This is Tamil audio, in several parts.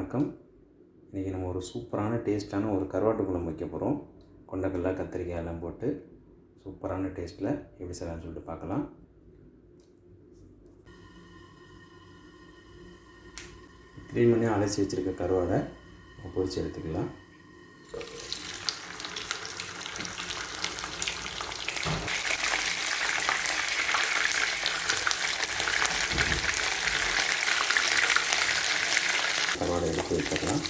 வணக்கம். இன்றைக்கி நம்ம ஒரு சூப்பரான டேஸ்ட்டான ஒரு கருவாட்டு குழம்பு வைக்க போகிறோம் கொண்டக்கடலை கத்திரிக்காய் எல்லாம் போட்டு சூப்பரான டேஸ்ட்டில் எப்படி செய்யலாம்னு சொல்லிட்டு பார்க்கலாம். க்ளீன் பண்ணி அலசி வச்சுருக்க கருவாடை நம்ம பொரிச்சு எடுத்துக்கலாம். கருவாடை எடுத்து வச்சிடலாம்.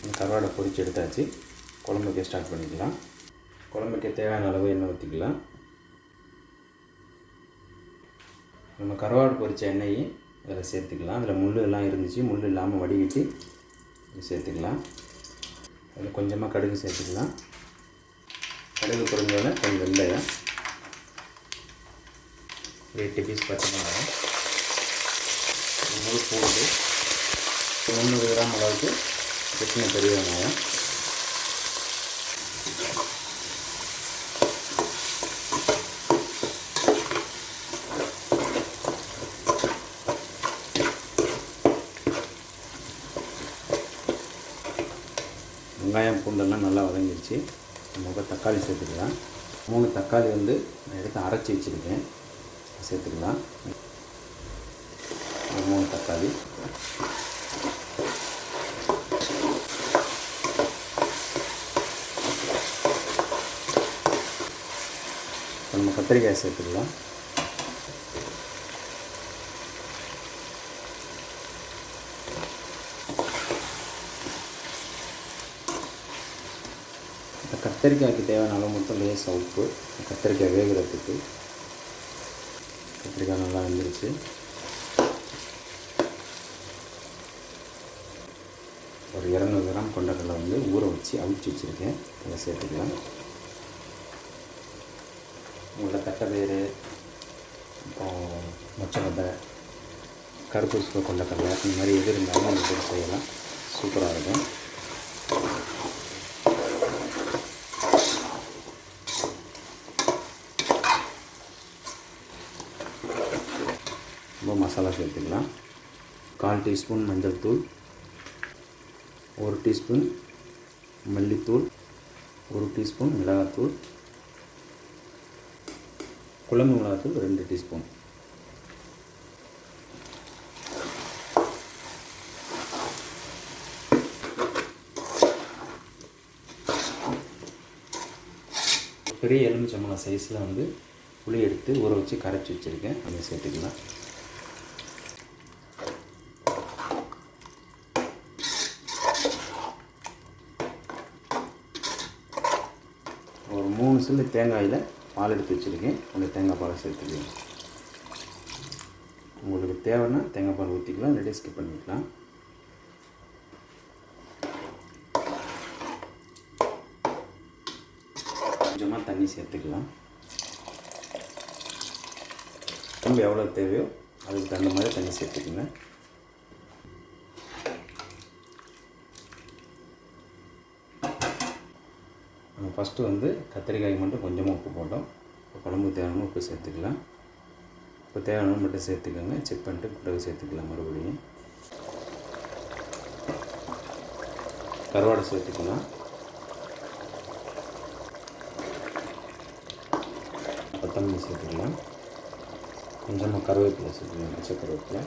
இந்த கருவாடை பொரிச்சு எடுத்தாச்சு. குழம்புக்கு ஸ்டார்ட் பண்ணிக்கலாம். குழம்புக்கு தேவையான அளவு எண்ணெய் ஊற்றிக்கலாம் நம்ம கருவாடு பொறித்த எண்ணெயை அதில் சேர்த்துக்கலாம். அதில் முள் எல்லாம் இருந்துச்சு. முள் இல்லாமல் வடிகட்டி சேர்த்துக்கலாம். அதில் கொஞ்சமாக கடுகு சேர்த்துக்கலாம். கடுகு பொரிஞ்சோடனே கொஞ்சம் வெந்தயம். ஒரு எட்டு பீஸ் பச்சை மிளகாய். முழு பூண்டு. முந்நூறு கிராம் அளவுக்கு சின்ன பெரிய வெங்காயம். வெங்காயம் பூண்டெல்லாம் நல்லா வதங்கிடுச்சு நம்ம இப்போ தக்காளி சேர்த்துக்கலாம். மூணு தக்காளி வந்து நான் எடுத்து அரைச்சி வச்சுருக்கேன். சேர்த்துக்கலாம். ஒரு மூணு தக்காளி. நம்ம கத்திரிக்காய் சேர்த்துக்கலாம். கத்திரிக்காய்க்கு தேவையான அளவு மட்டும் லேசாக உப்பு கத்திரிக்காய் வேகிறதுக்கு. கத்திரிக்காய் நல்லா வந்துருச்சு. ஒரு இரநூறு கிராம் கொண்டக்கடலை வந்து ஊற வச்சு அவிச்சு வச்சுருக்கேன். அதை சேர்த்துக்கலாம். உள்ள தட்டைப்பயிறு அப்புறம் மொச்சை விதை கருப்பு கொண்டக்கடலை இந்த மாதிரி எது இருந்தாலும் நம்ம செய்யலாம். சூப்பராக இருக்கும். இப்போ மசாலா சேர்த்துக்கலாம். கால் டீஸ்பூன் மஞ்சள் தூள். ஒரு டீஸ்பூன் மல்லித்தூள். ஒரு டீஸ்பூன் மிளகாத்தூள். குழம்பு மிளகாத்தூள் ரெண்டு டீஸ்பூன். பெரிய எலுமிச்சம்பழம் சைஸில் வந்து புளி எடுத்து ஊற வச்சு கரைச்சி வச்சுருக்கேன். அதை சேர்த்துக்கலாம் ஒரு மூணு சில்லு தேங்காயில் பால் எடுத்து வச்சுருக்கேன். கொஞ்சம் தேங்காய் பாலை சேர்த்துக்கலாம் உங்களுக்கு தேவைன்னா தேங்காய் பால் ஊற்றிக்கலாம் ரெடி ஸ்கிப் பண்ணிக்கலாம். கொஞ்சமாக தண்ணி சேர்த்துக்கலாம். ரொம்ப எவ்வளோ தேவையோ அதுக்கு தகுந்த மாதிரி தண்ணி சேர்த்துக்கோங்க. ஃபஸ்ட்டு வந்து கத்திரிக்காய் மட்டும் கொஞ்சமாக உப்பு போட்டோம். இப்போ குழம்புக்கு தேவையான உப்பு சேர்த்துக்கலாம். இப்போ தேவையான மட்டும் சேர்த்துக்கோங்க. செக் பண்ணிட்டு பிறகு சேர்த்துக்கலாம் மறுபடியும். கருவாடை சேர்த்துக்கலாம். கொத்தமல்லி சேர்த்துக்கலாம். கொஞ்சமாக கருவேப்பிலை சேர்த்துக்கலாம். பச்சை கருவேப்பிலை.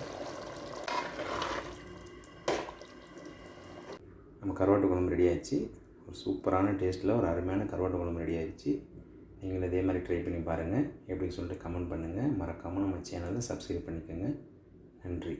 நம்ம கருவாட்டு குழம்பு ரெடி ஆச்சு ஒரு சூப்பரான டேஸ்ட்டில் ஒரு அருமையான கருவாட்டு குழம்பு ரெடி ஆகிடுச்சு நீங்களும் இதே மாதிரி ட்ரை பண்ணி பாருங்கள் எப்படின்னு சொல்லிட்டு கமெண்ட் பண்ணுங்கள் மறக்காமல் நம்ம சேனலை சப்ஸ்கிரைப் பண்ணிக்கோங்க. நன்றி.